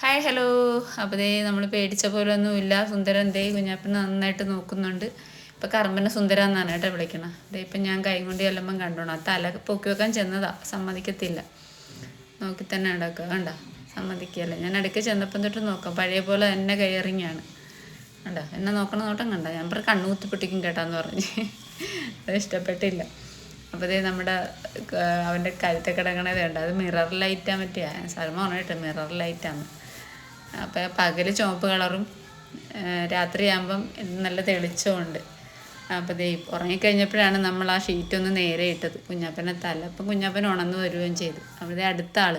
Hi hello അപ്പോൾ ദേ നമ്മൾ പേടിച്ച പോലെ ഒന്നുമില്ല സുന്ദരൻ ദേ കുഞ്ഞാപ്പിന് നന്നായിട്ട് നോക്കുന്നുണ്ട്. ഇപ്പം കറമ്പനെ സുന്ദര എന്നാണ് കേട്ടോ വിളിക്കണം. ദേ ഇപ്പം ഞാൻ കൈ കൊണ്ട് ചെല്ലുമ്പം കണ്ടോണം. തല പൊക്കി വെക്കാൻ ചെന്നതാ. സമ്മതിക്കത്തില്ല. നോക്കി തന്നെ ഉണ്ടാക്കുക കണ്ട? സമ്മതിക്കുകയല്ല. ഞാൻ ഇടയ്ക്ക് ചെന്നപ്പം തൊട്ട് നോക്കാം. പഴയ പോലെ തന്നെ കയറിങ്ങാണ്. കണ്ടോ? എന്നെ നോക്കണ നോട്ടം കണ്ട? ഞാൻ പറഞ്ഞ കണ്ണു കുത്തിപ്പിട്ടിക്കും കേട്ടാന്ന് പറഞ്ഞ്. അത് ഇഷ്ടപ്പെട്ടില്ല. അപ്പോൾ ഇതേ നമ്മുടെ അവന്റെ കഴുത്തെ കിടക്കണത് ഉണ്ട് അത് മിറർ ലൈറ്റാൻ പറ്റിയ സൽമ പറഞ്ഞിട്ട് മിറർ ലൈറ്റാണ് അപ്പോൾ പകൽ ചുവപ്പ് കളറും രാത്രിയാകുമ്പം നല്ല തെളിച്ചമുണ്ട് അപ്പോൾ ദേ ഉറങ്ങിക്കഴിഞ്ഞപ്പോഴാണ് നമ്മൾ ആ ഷീറ്റ് ഒന്ന് നേരെ ഇട്ടത്. കുഞ്ഞാപ്പനെ തല അപ്പം കുഞ്ഞാപ്പൻ ഉണന്ന് വരികയും ചെയ്തു. അവിടെ അടുത്ത ആൾ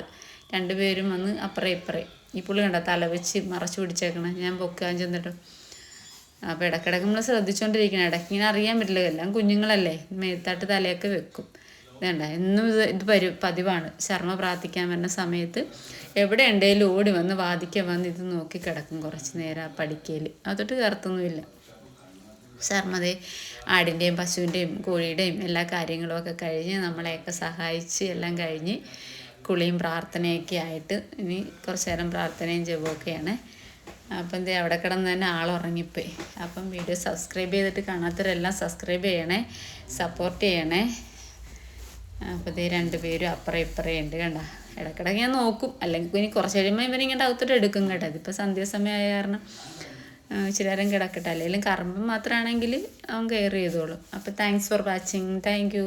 രണ്ടുപേരും വന്ന് അപ്പുറേ ഇപ്പുറേ. ഈ പുള്ളി കണ്ട തല വെച്ച് മറച്ചു പിടിച്ചേക്കണം. ഞാൻ പൊക്കാൻ ചെന്നിട്ട്. അപ്പോൾ ഇടയ്ക്കിടയ്ക്ക് നമ്മൾ ശ്രദ്ധിച്ചുകൊണ്ടിരിക്കണം ഇടയ്ക്ക് ഇങ്ങനെ അറിയാൻ പറ്റില്ല. എല്ലാം കുഞ്ഞുങ്ങളല്ലേ. മേത്താട്ട് തലയൊക്കെ വെക്കും. ഇതേണ്ട എന്നും ഇത് ഇത് പരി പതിവാണ്. ശർമ്മ പ്രാർത്ഥിക്കാൻ വരുന്ന സമയത്ത് എവിടെ ഉണ്ടെങ്കിലും ഓടി വന്ന് വാദിക്കാൻ വന്ന് ഇത് നോക്കി കിടക്കും കുറച്ച് നേരം ആ പഠിക്കയിൽ അതൊട്ട് കറുത്തൊന്നുമില്ല. ശർമ്മതേ ആടിന്റെയും പശുവിന്റെയും കോഴിയുടെയും എല്ലാ കാര്യങ്ങളും ഒക്കെ കഴിഞ്ഞ് നമ്മളെയൊക്കെ സഹായിച്ച് എല്ലാം കഴിഞ്ഞ് കുളിയും പ്രാർത്ഥനയൊക്കെ ആയിട്ട് ഇനി കുറച്ച് നേരം പ്രാർത്ഥനയും ജപമൊക്കെയാണ്. അപ്പം എന്തേ അവിടെ കിടന്ന് തന്നെ ആൾ ഉറങ്ങിപ്പോയി അപ്പം വീഡിയോ സബ്സ്ക്രൈബ് ചെയ്തിട്ട് കാണാത്തവരെല്ലാം സബ്സ്ക്രൈബ് ചെയ്യണേ സപ്പോർട്ട് ചെയ്യണേ. അപ്പോൾ ഇതേ രണ്ടുപേരും അപ്പുറം ഇപ്പുറേ ഉണ്ട് കണ്ട. ഇടക്കിടക്ക് ഞാൻ നോക്കും. അല്ലെങ്കിൽ ഇനി കുറച്ച് കഴിയുമ്പോൾ ഇവനിങ്ങനെ അകത്തോട്ട് എടുക്കും കേട്ടോ. ഇതിപ്പോൾ സന്ധ്യാസമയമായ കാരണം ഇച്ചിരി നേരം കിടക്കട്ടെ. അല്ലെങ്കിൽ കറമ്പ് മാത്രമാണെങ്കിൽ അവൻ കെയർ ചെയ്തോളും. അപ്പോൾ താങ്ക്സ് ഫോർ വാച്ചിങ് താങ്ക്